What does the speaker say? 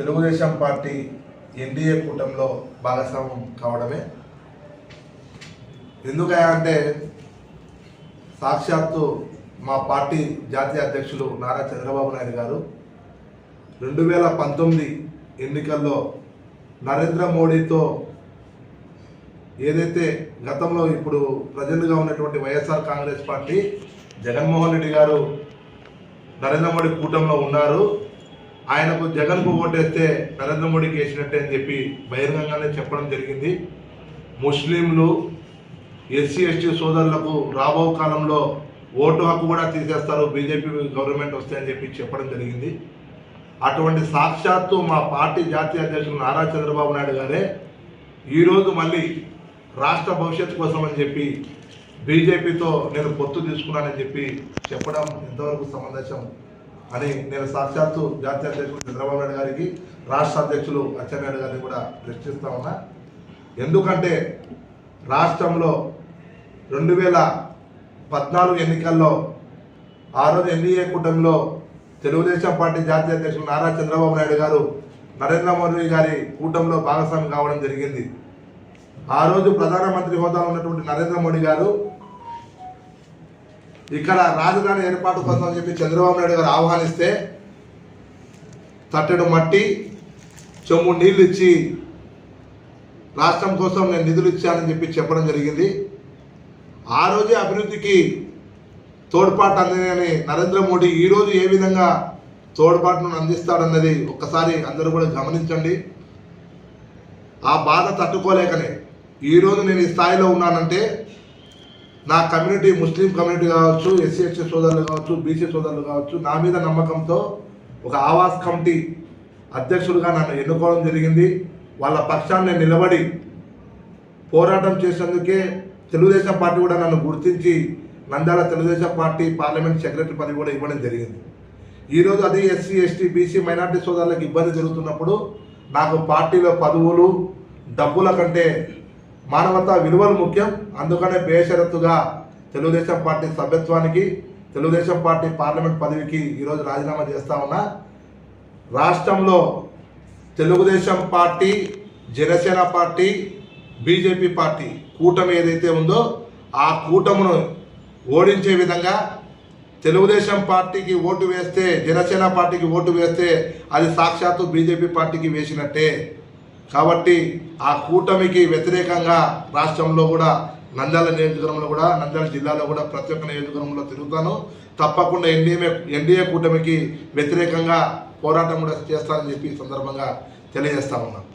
Telugu Desam party NDA కూటమిలో భాగస్వామ్యం కావడమే. ఎందుకయా అంటే సాక్షాత్తు మా పార్టీ జాతీయ అధ్యక్షులు నారా చంద్రబాబు నాయుడు గారు రెండు వేల పంతొమ్మిది ఎన్నికల్లో నరేంద్ర మోడీతో ఏదైతే గతంలో ఇప్పుడు ప్రజెంట్గా ఉన్నటువంటి వైఎస్ఆర్ కాంగ్రెస్ పార్టీ జగన్మోహన్ రెడ్డి గారు నరేంద్ర మోడీ కూటమిలో ఉన్నారు. ఆయనకు జగన్కు ఓటేస్తే నరేంద్ర మోడీకి వేసినట్టే అని చెప్పి బహిరంగంగానే చెప్పడం జరిగింది. ముస్లింలు ఎస్సీ ఎస్టీ సోదరులకు రాబో కాలంలో ఓటు హక్కు కూడా తీసేస్తారు. బీజేపీ గవర్నమెంట్ వస్తాయని చెప్పి చెప్పడం జరిగింది. అటువంటి సాక్షాత్తు మా పార్టీ జాతీయ అధ్యక్షులు నారా చంద్రబాబు నాయుడు గారే ఈరోజు మళ్ళీ రాష్ట్ర భవిష్యత్తు కోసం అని చెప్పి బీజేపీతో నేను పొత్తు తీసుకున్నానని చెప్పి చెప్పడం ఎంతవరకు సమంజసం? అని నేను సాక్షాత్తు జాతీయ అధ్యక్షులు చంద్రబాబు నాయుడు గారికి రాష్ట్ర అధ్యక్షులు అచ్చెన్నాయుడు గారిని కూడా ప్రశ్నిస్తా ఉన్నా. ఎందుకంటే రాష్ట్రంలో రెండు వేల పద్నాలుగు ఎన్నికల్లో ఆ రోజు ఎన్డీఏ కూటమిలో తెలుగుదేశం పార్టీ జాతీయ అధ్యక్షులు నారా చంద్రబాబు నాయుడు గారు నరేంద్ర మోదీ గారి కూటమిలో భాగస్వామి కావడం జరిగింది. ఆ రోజు ప్రధానమంత్రి హోదాలో ఉన్నటువంటి నరేంద్ర మోడీ గారు ఇక్కడ రాజధాని ఏర్పాటు కోసం అని చెప్పి చంద్రబాబు నాయుడు గారు ఆహ్వానిస్తే తట్టెడు మట్టి చెమ్ము నీళ్ళు ఇచ్చి రాష్ట్రం కోసం నేను నిధులు ఇచ్చానని చెప్పి చెప్పడం జరిగింది. ఆ రోజే అభివృద్ధికి తోడ్పాటు అందినని నరేంద్ర మోడీ ఈరోజు ఏ విధంగా తోడ్పాటును అందిస్తాడన్నది ఒక్కసారి అందరూ కూడా గమనించండి. ఆ బాధ తట్టుకోలేకనే ఈరోజు నేను ఈ స్థాయిలో ఉన్నానంటే నా కమ్యూనిటీ ముస్లిం కమ్యూనిటీ కావచ్చు ఎస్సీ ఎస్టీ సోదరులు కావచ్చు బీసీ సోదరులు కావచ్చు నా మీద నమ్మకంతో ఒక ఆవాస్ కమిటీ అధ్యక్షుడిగా నన్ను ఎన్నుకోవడం జరిగింది. వాళ్ళ పక్షాన్ని నిలబడి పోరాటం చేసేందుకే తెలుగుదేశం పార్టీ కూడా నన్ను గుర్తించి Nandyal Telugu Desam party parliament secretary పదవి కూడా ఇవ్వడం జరిగింది. ఈరోజు అది ఎస్సీ ఎస్టీ బీసీ మైనార్టీ సోదరులకు ఇబ్బంది జరుగుతున్నప్పుడు నాకు పార్టీలో పదవులు డబ్బుల కంటే మానవతా విలువలు ముఖ్యం. అందుకనే బేషరతుగా తెలుగుదేశం పార్టీ సభ్యత్వానికి తెలుగుదేశం పార్టీ పార్లమెంట్ పదవికి ఈరోజు రాజీనామా చేస్తా ఉన్నా. రాష్ట్రంలో Telugu Desam party Janasena party BJP party కూటమి ఏదైతే ఉందో ఆ కూటమును ఓడించే విధంగా తెలుగుదేశం పార్టీకి ఓటు వేస్తే జనసేన పార్టీకి ఓటు వేస్తే అది సాక్షాత్తు బీజేపీ పార్టీకి వేసినట్టే. కాబట్టి ఆ కూటమికి వ్యతిరేకంగా రాష్ట్రంలో కూడా నంద్యాల నియోజకవర్గంలో కూడా నంద్యాల జిల్లాలో కూడా ప్రతి ఒక్క నియోజకవర్గంలో తిరుగుతాను. తప్పకుండా ఎన్డీఏ ఎన్డీఏ కూటమికి వ్యతిరేకంగా పోరాటం కూడా చేస్తానని చెప్పి సందర్భంగా తెలియజేస్తా ఉన్నాను.